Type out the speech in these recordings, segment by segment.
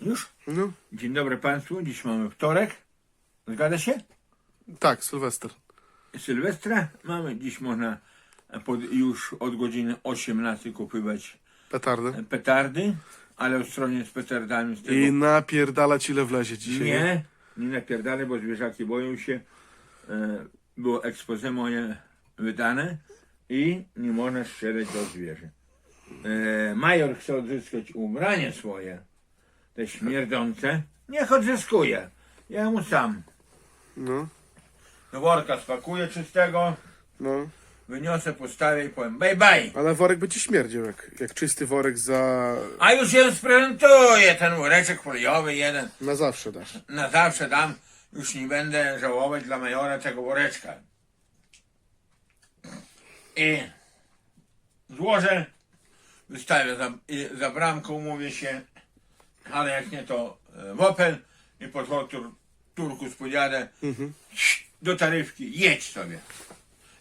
Już? No, Dzień dobry Państwu. Dziś mamy wtorek. Zgadza się? tak, Sylwester. Sylwestra mamy. Dziś można pod, już od godziny 18 kupywać Petardy. petardy, ale ostrożnie z petardami. Z tego I napierdalać ile wlezie dzisiaj. nie, nie napierdalę, bo zwierzaki boją się. E, było expose moje wydane i nie można strzelać do zwierzę. E, major chce odzyskać ubranie swoje, te śmierdzące. Niech odzyskuje. Ja mu sam. No, Do worka spakuję czystego, no. wyniosę, postawię i powiem bye bye. Ale worek będzie śmierdział, jak, jak czysty worek za... A już się sprezentuję, ten woreczek foliowy jeden. Na zawsze dasz. Na zawsze dam, już nie będę żałować dla majora tego woreczka. I złożę, wystawię za, i za bramką, umówię się, ale jak nie to e, w Opel i pod tur, turku spodziadę do taryfki, jedź sobie.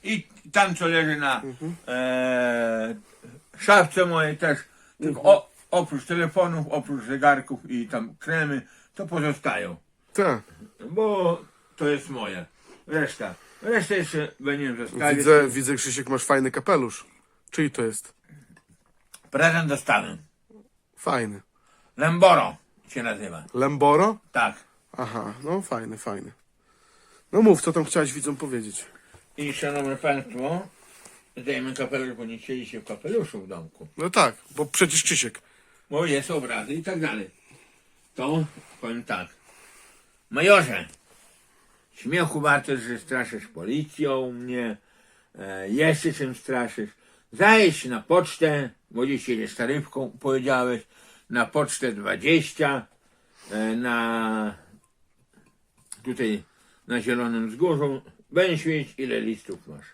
I tam co leży na e, szafce mojej też, tylko o, oprócz telefonów, oprócz zegarków i tam kremy, to pozostają Tak. bo to jest moje. Reszta. Resztę jeszcze będziemy zostawić. Widzę, widzę, Krzysiek, masz fajny kapelusz. Czyj to jest? Prezent dostałem. Fajny. Lemboro się nazywa. Lemboro? Tak. Aha, no fajny, fajny. No mów, co tam chciałeś widzom powiedzieć. I szanowni państwo, zdejmę kapelusz, bo nie chcieli się w kapeluszu w domku. No tak, bo przecież Krzysiek. Bo jest obrazy i tak dalej. To powiem tak. Majorze, śmiechu warto, że straszysz policją mnie, e, jeszcze czym straszysz. Zajeźdź na pocztę, bo dziś jedziesz taryfką, powiedziałeś, na pocztę 20, e, na tutaj na Zielonym Wzgórzu, będziesz wiedzieć ile listów masz.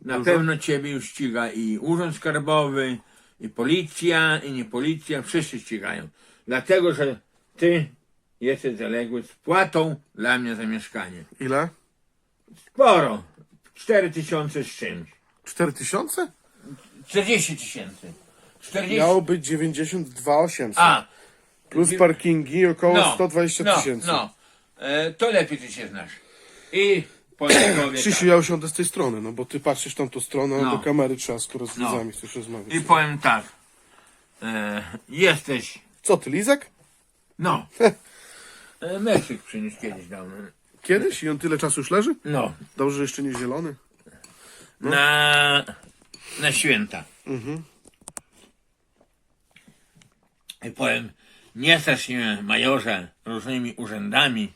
Na Dużo? pewno ciebie już ściga i Urząd Skarbowy, i policja, i nie policja, wszyscy ścigają. Dlatego, że ty jesteś zaległy z płatą dla mnie za mieszkanie. Ile? Sporo. 4 tysiące z czymś. Cztery tysiące? 40 tysięcy. 40. Miało być 92 800. A, Plus parkingi około no, 120 no, tysięcy. No, e, to lepiej ty się znasz. I powiem Krzysiu, ja usiądę z tej strony, no bo ty patrzysz w tamtą stronę, No. do kamery trzeba, skoro z No. widzami chcesz rozmawiać. I powiem tak. E, jesteś, Co ty, Lizak? no. E, Meksyk przyniósł kiedyś dawno. Kiedyś? I on tyle czasu już leży? No. Dobrze, że jeszcze nie zielony. na, na święta. I powiem, nie strasz mnie, majorze, różnymi urzędami,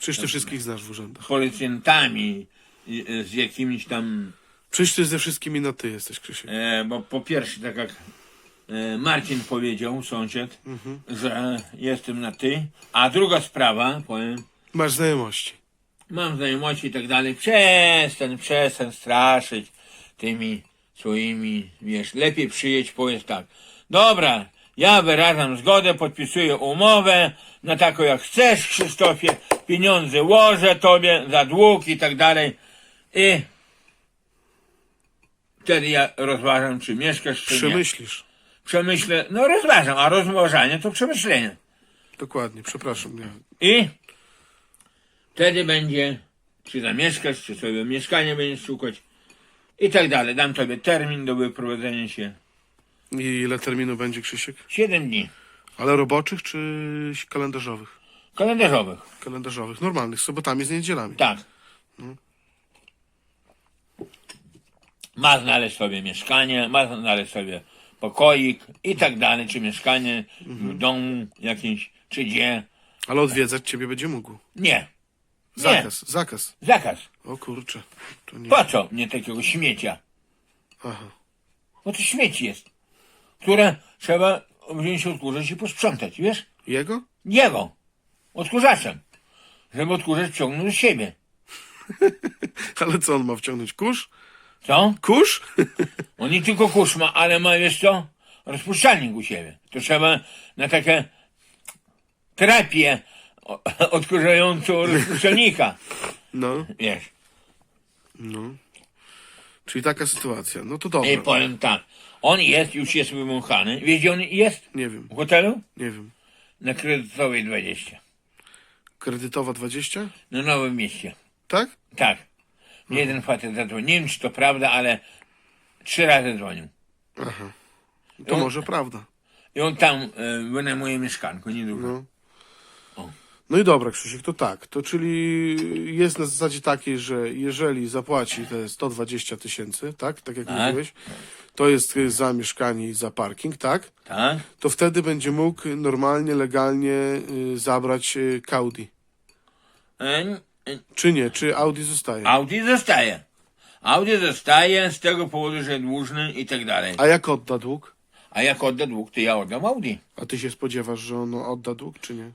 Przecież ty wszystkich znasz w urzędach. policjantami, i, e, z jakimiś tam, Przecież ty ze wszystkimi na ty jesteś, Krzysiek. e, bo po pierwsze, tak jak e, Marcin powiedział, sąsiad, że jestem na ty, a druga sprawa, powiem, Masz znajomości. mam znajomości i tak dalej, przestań, przestań straszyć tymi swoimi, wiesz, lepiej przyjedź, powiedz tak, dobra, ja wyrażam zgodę, podpisuję umowę na taką jak chcesz, Krzysztofie, pieniądze łożę tobie za dług i tak dalej i wtedy ja rozważam, czy mieszkasz, czy nie. Przemyślisz. Przemyślę, no rozważam, a rozważanie to przemyślenie. Dokładnie, przepraszam. Nie. I wtedy będzie, czy zamieszkasz, czy sobie mieszkanie będziesz szukać i tak dalej. Dam tobie termin do wyprowadzenia się. I ile terminu będzie, Krzysiek? 7 dni Ale roboczych czy kalendarzowych? kalendarzowych. Kalendarzowych, normalnych, z sobotami, z niedzielami. Tak. Ma znaleźć sobie mieszkanie, ma znaleźć sobie pokoik i tak dalej, czy mieszkanie w domu jakimś, czy gdzie. Ale odwiedzać ciebie będzie mógł. Nie. Nie. Zakaz, zakaz. Zakaz. O kurczę. To nie... Po co mnie takiego śmiecia? Aha. Bo to śmieci jest, które trzeba wziąć odkurzacz i posprzątać, wiesz? Jego? Jego. Odkurzaczem. Żeby odkurzacz ciągnął do siebie. Ale co on ma wciągnąć? Kurz? Co? Kurz? On nie tylko kurz ma, ale ma, wiesz co? Rozpuszczalnik u siebie. To trzeba na takie terapię odkurzającą rozpuszczalnika. No, Wiesz. no. Czyli taka sytuacja. No to I dobra. powiem tak. On jest, już jest wymąchany. Wiesz gdzie on jest? Nie wiem, W hotelu? nie wiem. Na kredytowej 20. Kredytowa 20? Na Nowym Mieście. Tak? Tak. Mnie jeden facet zadzwonił. Nie wiem, czy to prawda, ale trzy razy dzwonił. To może prawda. I on tam e, wynajmuje mieszkanko, niedużo. No. No i dobra, Krzysiek, to tak. To czyli jest na zasadzie takiej, że jeżeli zapłaci te 120 tysięcy, tak? Tak jak Tak. mówiłeś, to jest y, za mieszkanie i za parking, tak? Tak? To wtedy będzie mógł normalnie, legalnie y, zabrać y, Audi. E, e, Czy nie? Czy Audi zostaje? Audi zostaje. Audi zostaje z tego powodu, że dłużny i tak dalej. A jak odda dług? A jak odda dług, to ja oddam Audi. A ty się spodziewasz, że ono odda dług, czy nie?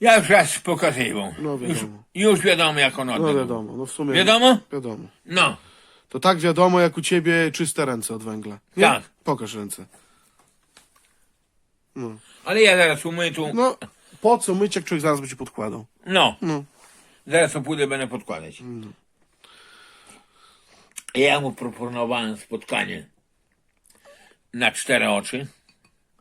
Ja już raz pokazywał. No już, wiadomo. już wiadomo, jak on odda No dług. wiadomo, no w sumie. Wiadomo? Wiadomo. No. To tak wiadomo, jak u ciebie czyste ręce od węgla. Nie? Tak. Pokaż ręce. No. Ale ja zaraz umyję tu. no, po co myć, jak człowiek zaraz będzie podkładał? No. No. Zaraz to pójdę, będę podkładać. Ja mu proponowałem spotkanie na cztery oczy,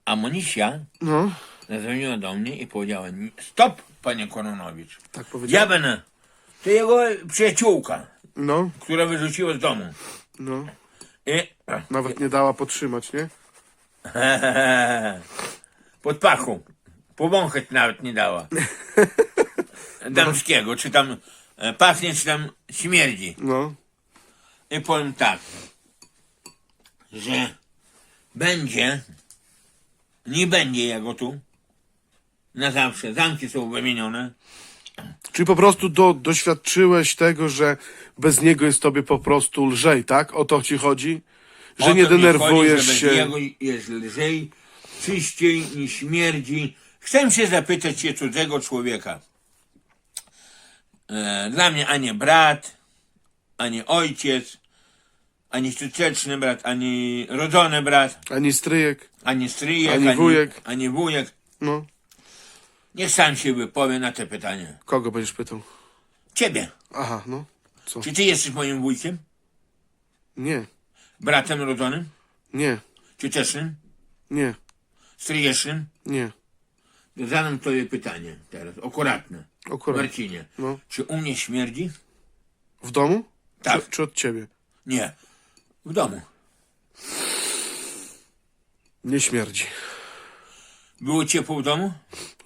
a Monisia No, zadzwoniła do mnie i powiedziała stop, panie Koronowicz. tak powiedział. Ja będę. To jego przyjaciółka, No, która wyrzuciła z domu. no. I Nawet nie dała podtrzymać, nie? pod pachą. Powąchać nawet nie dała. Damskiego, czy tam e, pachnie, czy tam śmierdzi. No. I powiem tak, że będzie, nie będzie jego tu na zawsze. Zamki są wymienione. Czyli po prostu do, doświadczyłeś tego, że bez niego jest tobie po prostu lżej, tak? O to ci chodzi? O Że nie to mi denerwujesz chodzi, że się. Bez jego jest lżej, czyściej, nie śmierdzi. Chcę się zapytać się cudzego człowieka. E, Dla mnie ani brat, ani ojciec, ani cioteczny brat, ani rodzony brat, Ani stryjek. ani stryjek, Ani wujek. ani wujek. No. Niech sam się wypowie na te pytanie. Kogo będziesz pytał? Ciebie. Aha, no. Co? Czy ty jesteś moim wujkiem? Nie. Bratem rodzonym? Nie. Ciotecznym? Nie. Stryjecznym? Nie. Zadam tobie pytanie teraz, akuratne. Akurat. Marcinie, No. czy u mnie śmierdzi? W domu? Tak. Czy, czy od ciebie? Nie. W domu. Nie śmierdzi. Było ciepło w domu?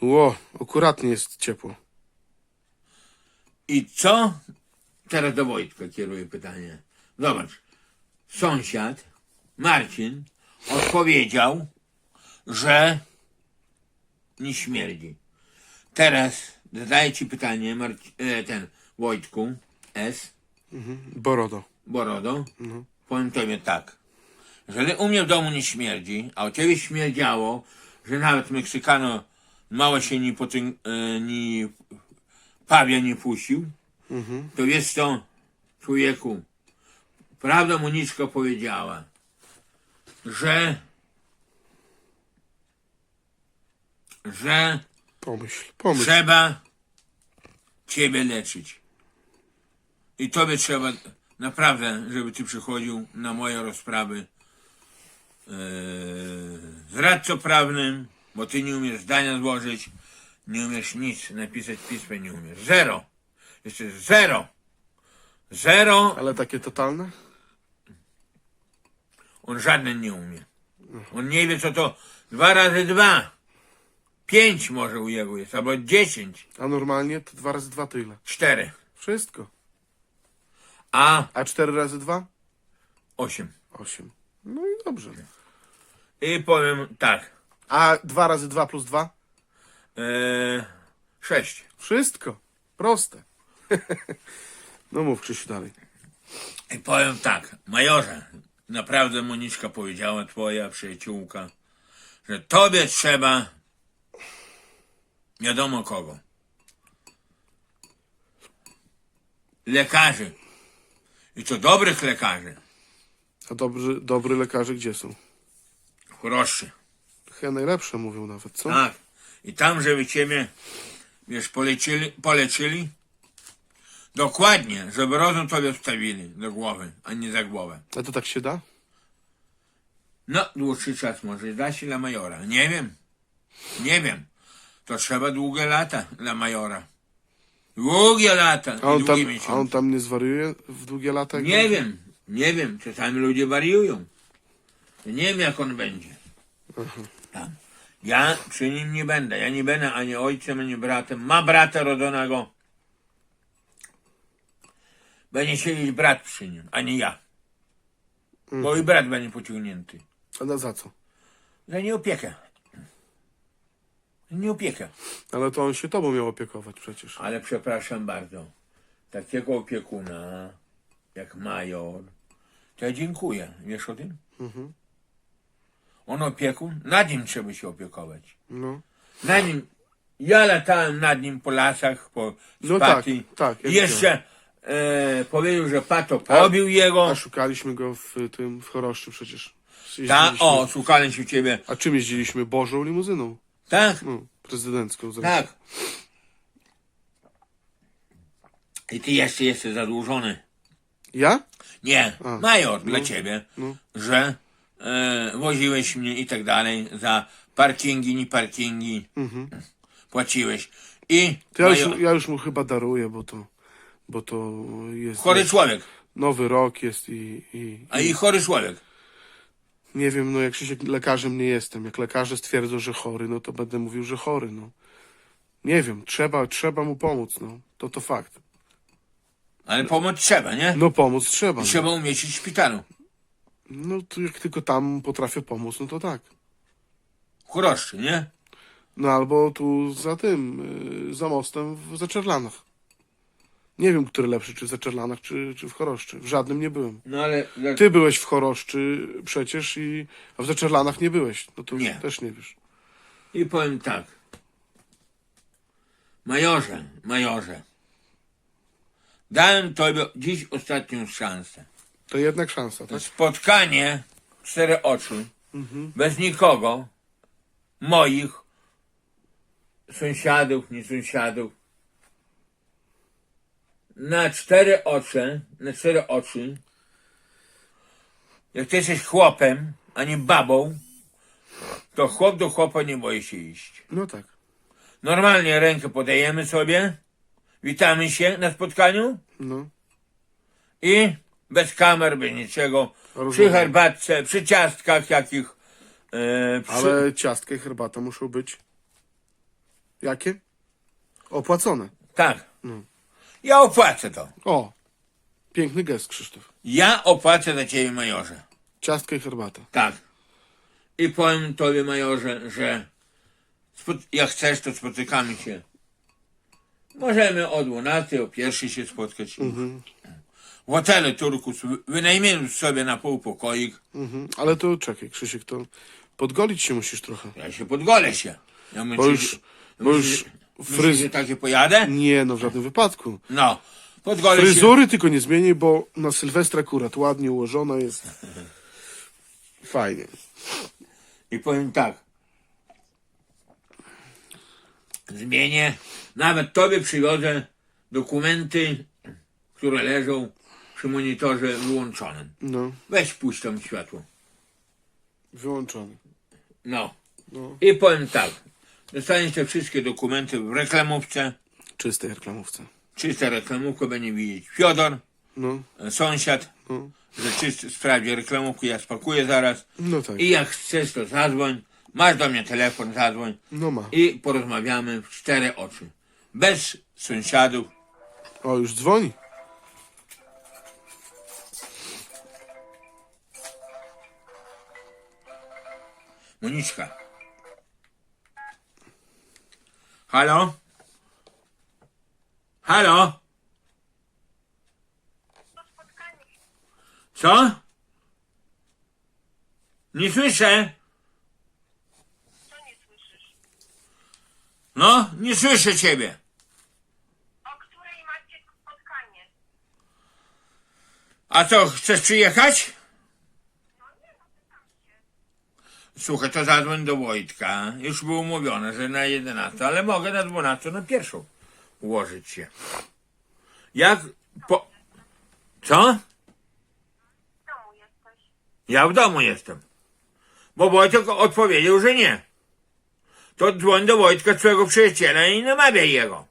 Ło, akuratnie jest ciepło. I co? Teraz do Wojtka kieruję pytanie. Zobacz. Sąsiad, Marcin, odpowiedział, że nie śmierdzi. Teraz zadaję ci pytanie, Marci, e, ten Wojtku S. Borodo. Borodo, powiem tobie tak. Jeżeli u mnie w domu nie śmierdzi, a u ciebie śmierdziało, że nawet Meksykano mało się nie, potyn, e, nie pawia nie puścił, to jest to, człowieku, prawda Moniczka powiedziała, że że Pomyśl, pomyśl. Trzeba ciebie leczyć. I tobie trzeba naprawdę, żeby ty przychodził na moje rozprawy yy, z radcą prawnym, bo ty nie umiesz zdania złożyć, nie umiesz nic napisać pisma, nie umiesz. Zero. Jeszcze zero. Zero. Ale takie totalne? On żaden nie umie. On nie wie, co to dwa razy dwa. Pięć może u jego jest, albo dziesięć. A normalnie to dwa razy dwa to ile? Cztery. Wszystko. A A cztery razy dwa? osiem. Osiem. No i dobrze. I powiem tak. A dwa razy dwa plus dwa? Eee, sześć. Wszystko. Proste. no mów Krzysiu dalej. I powiem tak. Majorze, naprawdę Moniczka powiedziała, twoja przyjaciółka, że tobie trzeba wiadomo kogo. Lekarzy. I to dobrych lekarzy. A dobrzy, dobry lekarze gdzie są? Choroszy. Chyba najlepsze mówią nawet, co? Tak. I tam, żeby ciebie, wiesz, poleczyli, poleczyli, dokładnie, żeby rozum tobie wstawili do głowy, a nie za głowę. A to tak się da? No, dłuższy czas może da się dla majora. Nie wiem. Nie wiem. To trzeba długie lata dla majora. Długie lata. A on i tam, miesiące. a on tam nie zwariuje w długie lata? jak Nie będzie? wiem, nie wiem. Czasami ludzie wariują. Nie wiem, jak on będzie. Tam. Ja przy nim nie będę. Ja nie będę ani ojcem, ani bratem. Ma brata rodzonego. Będzie siedzieć brat przy nim, a nie ja. Bo i brat będzie pociągnięty. A na za co? Za nieopiekę. Nieopiekę. Ale to on się tobą miał opiekować przecież. Ale przepraszam bardzo. Takiego opiekuna jak major, to ja dziękuję. Wiesz o tym? Mhm. On opiekun, nad nim trzeba się opiekować. No, Na nim. Ja latałem nad nim po lasach, po No tak, tak, ja I Jeszcze e, powiedział, że pato pobił jego. a szukaliśmy go w tym, w Choroszczy przecież. Ta, Jeździliśmy- o, szukałem się ciebie. A czym jeździliśmy? Bożą limuzyną. Tak? No, prezydencką zresztą. Tak. I ty jeszcze jesteś zadłużony. Ja? Nie, major dla ciebie, no. że e, woziłeś mnie i tak dalej za parkingi, nie parkingi. Płaciłeś. I To ja, już, ja już mu chyba daruję, bo to, bo to jest... chory człowiek, Nowy rok jest i, i, a i chory człowiek. nie wiem, no jak Krzysiek lekarzem nie jestem. Jak lekarze stwierdzą, że chory, no to będę mówił, że chory, no. Nie wiem, trzeba, trzeba mu pomóc, no. To to fakt. Ale pomoc trzeba, nie? No pomóc trzeba. No, Trzeba umieścić w szpitalu. No to jak tylko tam potrafię pomóc, no to tak. W Choroszczy, nie? No albo tu za tym, y, za mostem w Zaczerlanach. Nie wiem, który lepszy, czy w Zaczerlanach, czy, czy w Choroszczy. W żadnym nie byłem. No ale dla- Ty byłeś w Choroszczy przecież, i, a w Zaczerlanach nie byłeś. No to Nie. też nie wiesz. I powiem tak. Majorze, majorze. Dałem tobie dziś ostatnią szansę. To jednak szansa, tak? spotkanie cztery oczy, bez nikogo, moich sąsiadów, nie sąsiadów, na cztery oczy, na cztery oczy, jak ty jesteś chłopem, a nie babą, to chłop do chłopa nie boi się iść. No tak. Normalnie rękę podajemy sobie, witamy się na spotkaniu, No. i bez kamer, bez niczego. Przy Rozumiem. herbatce, przy ciastkach jakich. E, przy... Ale ciastka i herbata muszą być. Jakie? Opłacone. Tak. No. Ja opłacę to. O! Piękny gest, Krzysztof. Ja opłacę za ciebie, majorze. Ciastka i herbata. Tak. I powiem tobie, majorze, że jak chcesz, to spotykamy się. Możemy o 12, o pierwszej się spotkać. W hotelu Turkus wy- wynajmiemy sobie na pół pokoik. Mhm. Ale to czekaj, Krzysiek, to podgolić się musisz trochę. Ja się podgolę się. Ja Bo już, bo już Fryz... że takie pojadę? Nie, no w żadnym wypadku. No. Podgolę się. Fryzury tylko nie zmienię, bo na Sylwestra akurat ładnie ułożona jest. Fajnie. I powiem tak. Zmienię. Nawet tobie przywiozę dokumenty, które leżą przy monitorze wyłączonym. No, Weź puść tam światło. wyłączony. No. No. I powiem tak. Dostaniesz te wszystkie dokumenty w reklamówce. Czystej reklamówce. Czysta reklamówka będzie widzieć Fiodor, No, e, sąsiad, no. że czysty sprawdzi reklamówkę, ja spakuję zaraz. No tak. I jak chcesz, to zadzwoń. Masz do mnie telefon, zadzwoń. No ma. i porozmawiamy w cztery oczy. Bez sąsiadów. O, już dzwoni. Moniczka. Halo? Halo? Co? Nie słyszę. Co nie słyszysz? No, nie słyszę ciebie. O której macie spotkanie? A co, chcesz przyjechać? No nie, no pytam się. Słuchaj, to zadzwoń do Wojtka. Już było umówione, że na 11, ale mogę na 12, na pierwszą ułożyć się. Jak po... Co? Ja w domu jestem. Bo Wojtek odpowiedział, że nie. To dzwoń do Wojtka, swojego przyjaciela i namawiaj jego.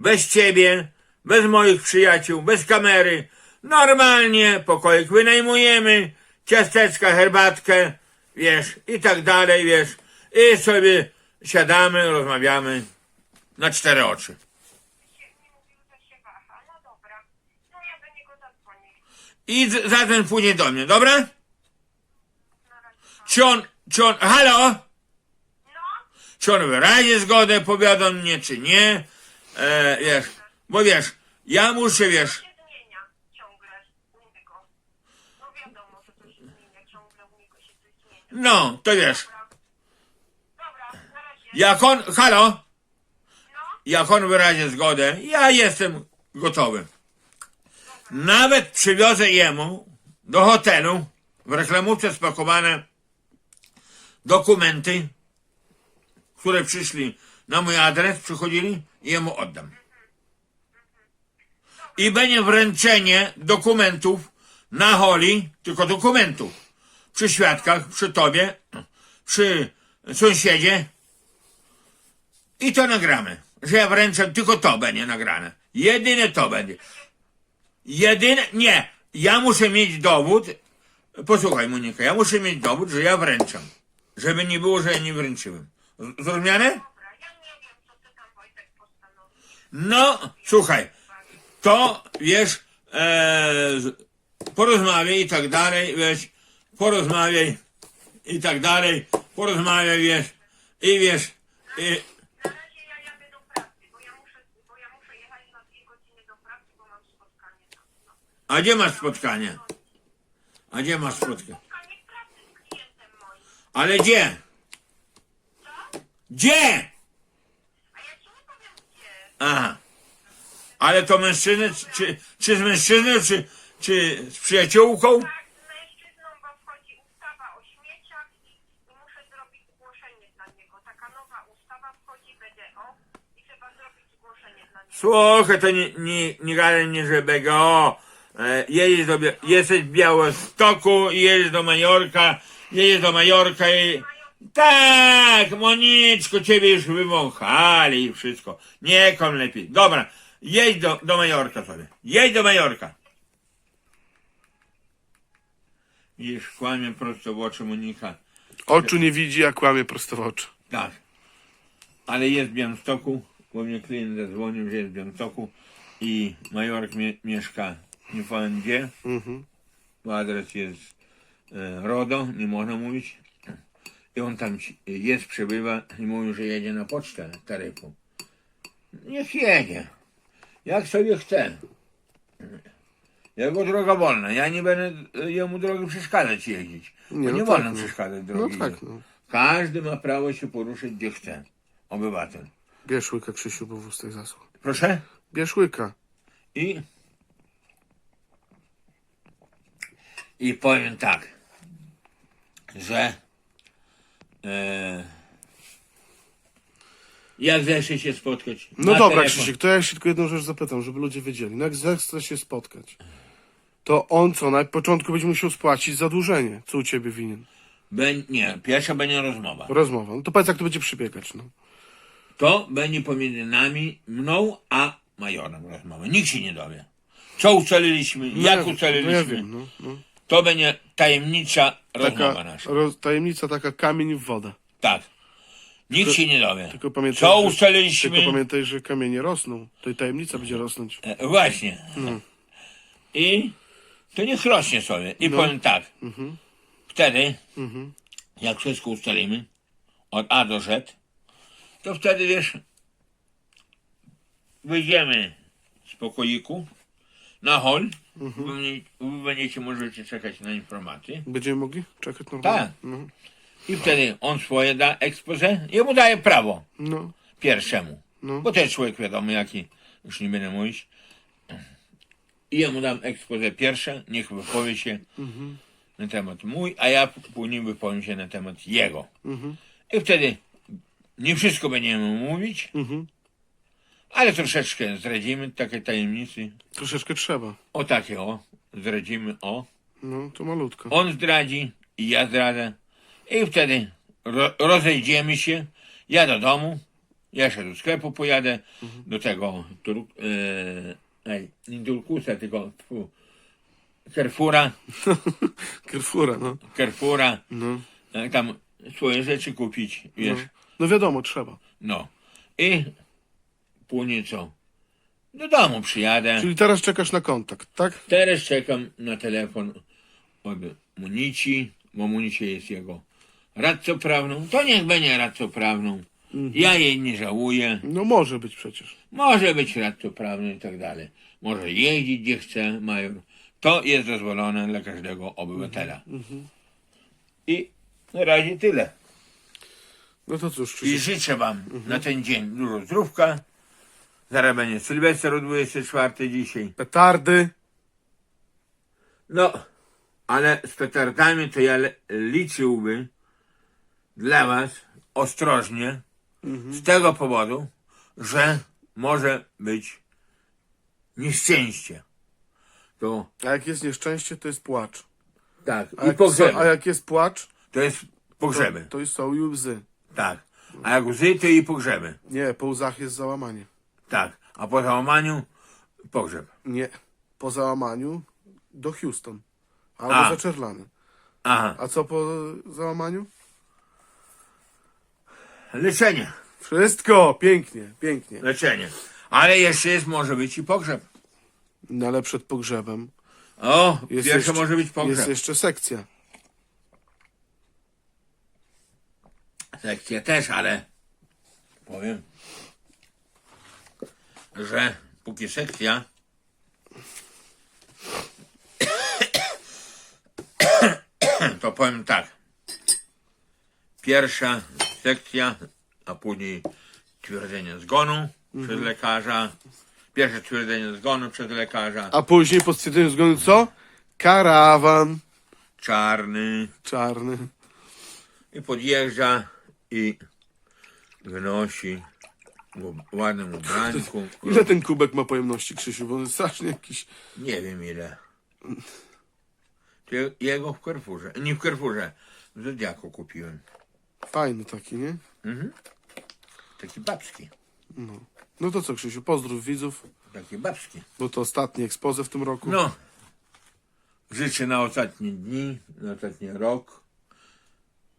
Bez ciebie, bez moich przyjaciół, bez kamery. Normalnie pokoik wynajmujemy, ciasteczka, herbatkę, wiesz, i tak dalej, wiesz. I sobie siadamy, rozmawiamy na cztery oczy. I zatem pójdzie do mnie, dobra? Czy on, czy on, halo? Czy on wyrazi zgodę, powiada mnie, czy nie? E, wiesz, bo wiesz, ja muszę, wiesz, się zmienia ciągle u niego. No wiadomo, że to się zmienia. Ciągle u niego się coś zmienia. No, to wiesz, jak on, halo? Jak on wyrazi zgodę, ja jestem gotowy. Nawet przywiozę jemu do hotelu w reklamówce spakowane dokumenty, które przyszli na mój adres, przychodzili i jemu oddam. I będzie wręczenie dokumentów na holi, tylko dokumentów. Przy świadkach, przy tobie, przy sąsiedzie, i to nagramy. Że ja wręczam, tylko to będzie nagrane. Jedyne to będzie. Jedyne, nie. Ja muszę mieć dowód. Posłuchaj, Monika, ja muszę mieć dowód, że ja wręczam. Żeby nie było, że ja nie wręczyłem. Zrozumiane? No, słuchaj, to wiesz, e, porozmawiaj i tak dalej, wiesz, porozmawiaj i tak dalej, porozmawiaj, wiesz, i wiesz, i, Na razie ja jadę do pracy, bo ja muszę, bo ja muszę jechać na dwie godziny do pracy, bo mam spotkanie tam. No. a gdzie masz spotkanie? A gdzie masz spotkanie? Spotkanie w pracy z klientem moim. Ale gdzie? Gdzie? A ja ci nie powiem gdzie. Aha. Ale to mężczyzny, czy, czy z mężczyzną, czy, czy z przyjaciółką? Tak, z mężczyzną, bo wchodzi ustawa o śmieciach i, i muszę zrobić zgłoszenie dla niego. Taka nowa ustawa wchodzi BDO i trzeba zrobić zgłoszenie dla niego. Słuchaj, to nie, nie, nie gadaj nie, że BGO. E, jedziesz do, Bia- jesteś w Białostoku, jedziesz do Majorka, jedziesz do Majorka i... Tak, Moniczko, ciebie już wywąchali i wszystko. Nie kom lepiej. Dobra, jedź do, do Majorka sobie. Jedź do Majorka. Widzisz, kłamie prosto w oczy Monika. Oczu nie widzi, a kłamie prosto w oczy. Tak. Ale jest w Białymstoku, bo mnie klient zadzwonił, że jest w Białymstoku i Majorek mie mieszka nie powiem gdzie, Mhm. bo adres jest e, RODO, nie można mówić. I on tam ci- jest, przebywa i mówił, że jedzie na pocztę taryfu. Niech jedzie. Jak sobie chce. Jego droga wolna. Ja nie będę e, jemu drogi przeszkadzać jeździć. Nie, Nie, bo no nie tak, wolno no. przeszkadzać No drogi. tak, no. Każdy ma prawo się poruszyć gdzie chce. Obywatel. Bierz łyka, Krzysiu, bo w ustach zasło. Proszę? Bierz łyka. I. I powiem tak, że. E, jak zeszli się spotkać? No Na dobra, telefon. Krzysiek, to ja się tylko jedną rzecz zapytam, żeby ludzie wiedzieli. No jak zechce się spotkać, to on co, na początku będzie musiał spłacić zadłużenie. Co u ciebie winien? Bę- nie, pierwsza będzie rozmowa. Rozmowa. No to powiedz, jak to będzie przebiegać, no. To będzie pomiędzy nami, mną a majorem rozmowa. Nikt się nie dowie. Co ustaliliśmy, No jak ja- ustaliliśmy. No ja wiem, no. no. To będzie tajemnicza rozmowa Taka nasza. roz, tajemnica, taka kamień w wodę. Tak. Nikt się nie dowie. Tylko pamiętaj, Co że, ustaliliśmy? tylko pamiętaj, że kamienie rosną. To i tajemnica będzie rosnąć. E, Właśnie. I to niech rośnie sobie. I No. powiem tak. Mhm. Wtedy, Mhm. jak wszystko ustalimy, od A do Z, to wtedy wiesz, wyjdziemy z pokoiku na hol. Mhm. Wy, mnie- wy będziecie możecie czekać na informacje. Będziemy mogli czekać normalnie? Tak. No. I wtedy on swoje da expose. Jemu daje prawo No. pierwszemu. No. Bo też człowiek wiadomo jaki, już nie będę mówić. I ja mu dam ekspozę pierwsze, niech wypowie się Mhm. na temat mój, a ja później wypowiem się na temat jego. Mhm. I wtedy nie wszystko będziemy mówić, Mhm. ale troszeczkę zdradzimy takie tajemnicy. Troszeczkę trzeba. O takie o, zdradzimy o. No, to malutko. On zdradzi i ja zdradzę. I wtedy ro, rozejdziemy się. Ja do domu. Ja jeszcze do sklepu pojadę. Do tego e, ej, nie Turkusa, tylko tfu, Carrefoura. Carrefoura, no. Carrefoura. No. E, tam swoje rzeczy kupić, wiesz. No wiadomo, trzeba. No. I później co? Do domu przyjadę. Czyli teraz czekasz na kontakt, tak? Teraz czekam na telefon od Munici, bo Munici jest jego radcą prawną. To niech będzie radcą prawną. Ja jej nie żałuję. No może być przecież. Może być radcą prawnym i tak dalej. Może jeździć gdzie chce major. To jest dozwolone dla każdego obywatela. I na razie tyle. No to cóż, I Krzysiu. życzę wam na ten dzień dużo zdrówka. Zaraz będzie Sylwester o 24 dzisiaj. Petardy. No, ale z petardami to ja le- liczyłby dla was ostrożnie z tego powodu, że może być nieszczęście. To A jak jest nieszczęście, to jest płacz. tak, A i jak, pogrzeby. a jak jest płacz, To jest to, pogrzeby. to są i łzy. Tak. A jak łzy, to i pogrzeby. Nie, po łzach jest załamanie. Tak. A po załamaniu pogrzeb. Nie. Po załamaniu do Houston. Albo A. zaczerlany. Aha. A co po załamaniu? Leczenie. Wszystko! Pięknie, pięknie. Leczenie. Ale jeszcze jest, może być i pogrzeb. No ale przed pogrzebem O, jest pierwsze jeszcze, może być pogrzeb. jest jeszcze sekcja. Sekcję też, ale powiem, że póki sekcja to powiem tak. Pierwsza sekcja, a później twierdzenie zgonu przez lekarza. Pierwsze twierdzenie zgonu przez lekarza. A później po stwierdzeniu zgonu co? Karawan Czarny. czarny. I podjeżdża i wynosi w ładnym ubrańku. Ile ten kubek ma pojemności, Krzysiu? Bo on jest strasznie jakiś... Nie wiem ile. Je- Jego w Carrefourze. Nie w Carrefourze. W Zodiaku kupiłem. Fajny taki, nie? Taki babski. No. No to co, Krzysiu, pozdrów widzów, Taki babski. bo to ostatni ekspozę w tym roku. No. Życzę na ostatnie dni, na ostatni rok.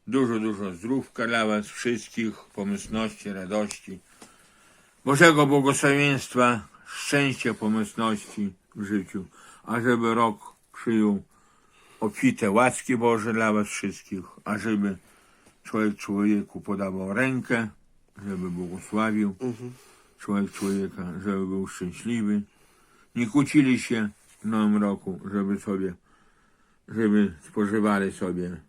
Dużo, dużo zdrówka dla Was wszystkich, pomyślności, radości. Bożego błogosławieństwa, szczęścia, pomyślności w życiu. A żeby rok przyjął obfite łaski Boże dla Was wszystkich. A żeby człowiek człowieku podawał rękę, żeby błogosławił człowiek człowieka, żeby był szczęśliwy. Nie kłócili się w nowym roku, żeby sobie, żeby spożywali sobie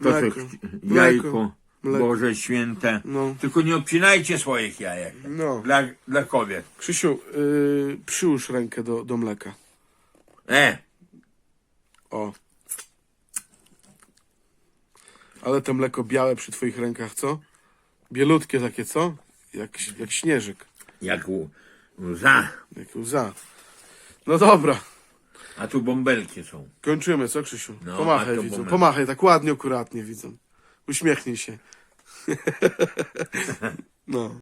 Mleko. jajko Mleko. Boże święte. No. Tylko nie obcinajcie swoich jajek No. dla, dla kobiet. Krzysiu, yy, przyłóż rękę do, do mleka. E, O. Ale to mleko białe przy twoich rękach, co? Bielutkie takie, co? Jak, jak śnieżyk. jak u- łza. Jak łza. No dobra. A tu bąbelki są. Kończymy, co Krzysiu? No, Pomachaj to widzą. moment. Pomachaj, tak ładnie, akuratnie widzą. Uśmiechnij się. no.